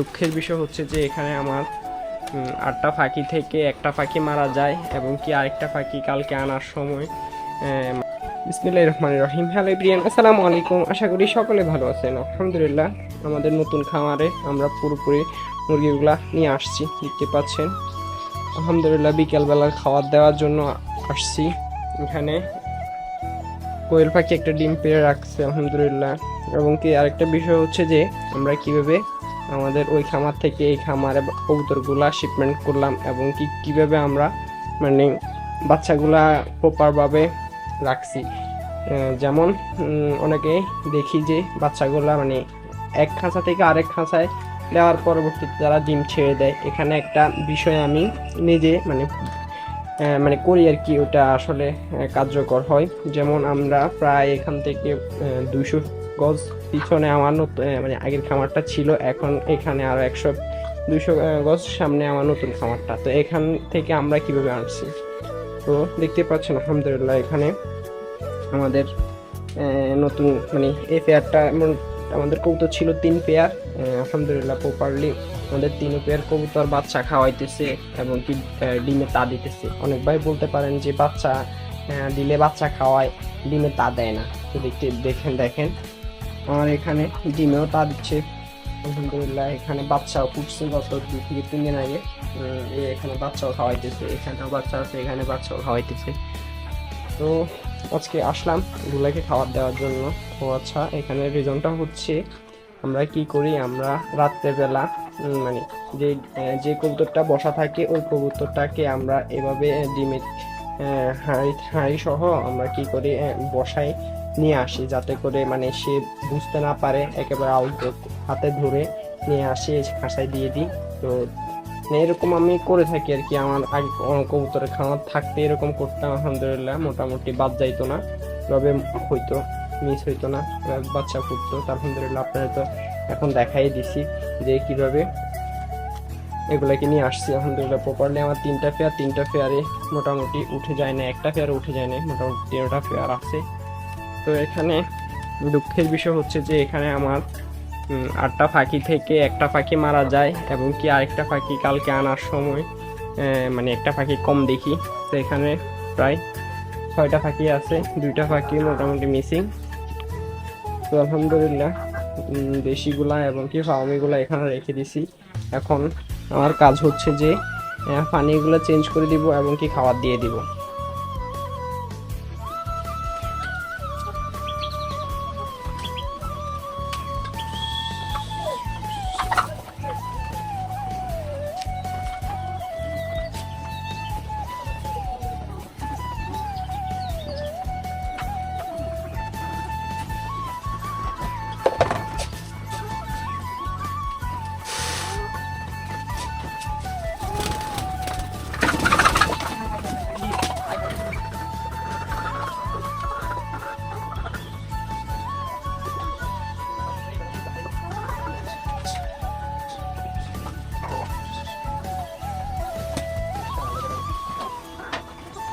দুঃখের বিষয় হচ্ছে যে এখানে আমার আটটা পাখি থেকে একটা পাখি মারা যায় এবং কি আরেকটা পাখি কালকে আনার সময় বিসমিল্লাহ রহমান রহিম। হ্যালো প্রিয়ান আসসালামু আলাইকুম। আশা করি সকলে ভালো আছেন। আলহামদুলিল্লাহ, আমাদের নতুন খামারে আমরা পুরোপুরি মুরগিগুলা নিয়ে আসছি, দেখতে পাচ্ছেন। আলহামদুলিল্লাহ বিকেলবেলা খাবার দেওয়ার জন্য আসছি। এখানে কোয়েল পাখি একটা ডিম পেড়ে রাখছে, আলহামদুলিল্লাহ। এবং কি আরেকটা বিষয় হচ্ছে যে, আমরা কীভাবে আমাদের ওই খামার থেকে এই খামারে কবুতরগুলা শিপমেন্ট করলাম এবং কি, কীভাবে আমরা মানে বাচ্চাগুলা প্রপারভাবে রাখছি। যেমন অনেকে দেখি যে বাচ্চাগুলা মানে এক খাঁচা থেকে আরেক খাঁচায় দেওয়ার পরবর্তীতে তারা ডিম ছেড়ে দেয়। এখানে একটা বিষয় আমি নিজে মানে মানে করি আর কি, ওটা আসলে কার্যকর হয়। যেমন আমরা প্রায় এখান থেকে দুইশো গজ পিছনে আমার নতুন মানে আগের খামারটা ছিল, এখন এখানে আরও একশো, দুইশো গজ সামনে আমার নতুন খামারটা। তো এখান থেকে আমরা কীভাবে আনছি? তো দেখতে পাচ্ছেন, আলহামদুলিল্লাহ, এখানে আমাদের নতুন মানে এই পেয়ারটা এমন আমাদের কবুতর ছিল তিন পেয়ার আলহামদুলিল্লাহ প্রপারলি আমাদের তিন পেয়ার কবুতর বাচ্চা খাওয়াইতেছে এবং কি ডিমে তা দিতেছে। অনেক ভাই বলতে পারেন যে বাচ্চা দিলে বাচ্চা খাওয়ায়, ডিমে তা দেয় না। তো দেখতে দেখেন দেখেন। আমার এখানে ডিমেও তা দিচ্ছে। আলহামদুলিল্লাহ এখানে বাচ্চাও ফুটছে গত দুই থেকে তিন দিন আগে। এখানে বাচ্চাও খাওয়াইতেছে, এখানেও বাচ্চা আছে, এখানে বাচ্চাও খাওয়াইতেছে। তো আজকে আসলাম গুলাকে খাবার দেওয়ার জন্য। ও আচ্ছা এখানে রিজনটা হচ্ছে আমরা কি করি, আমরা রাত্রেবেলা মানে যে যে কবুতরটা বসা থাকে, ওই কবুতরটাকে আমরা এভাবে ডিমের হাঁড়ি হাঁড়ি সহ আমরা কি করি বসাই নিয়ে আসি, যাতে করে মানে সে বুঝতে না পারে, একেবারে আউট হাতে ধরে নিয়ে আসি, খাঁচায় দিয়ে দিই। তো মানে এরকম আমি করে থাকি আর কি। আমার আগে কবুতরের খামার থাকতে এরকম করতাম, আলহামদুলিল্লাহ, মোটামুটি বাদ যাইতো না। তবে হইতো মিস হইতো না বাচ্চা ফুটতো আলহামদুলিল্লাহ আপনারা তো এখন দেখাই দিছি যে কীভাবে এগুলাকে নিয়ে আসছি, আলহামদুলিল্লাহ প্রপারলি আমার তিনটা ফেয়ার তিনটা ফেয়ারে মোটামুটি উঠে যায় না, একটা ফেয়ার উঠে যায় না, মোটামুটি তেরোটা ফেয়ার আছে। তো এখানে দুঃখের বিষয় হচ্ছে যে এখানে আমার আটটা পাখি থেকে একটা পাখি মারা যায় এবং কি আরেকটা পাখি কালকে আনার সময় মানে একটা পাখি কম দেখি। তো এখানে প্রায় ছয়টা পাখি আছে, দুইটা পাখি মোটামুটি মিসিং তো আলহামদুলিল্লাহ দেশিগুলা এবং কি ফার্মিগুলা এখানে রেখে দিছি। এখন আমার কাজ হচ্ছে যে পানিগুলো চেঞ্জ করে দিব এবং কি খাবার দিয়ে দিব।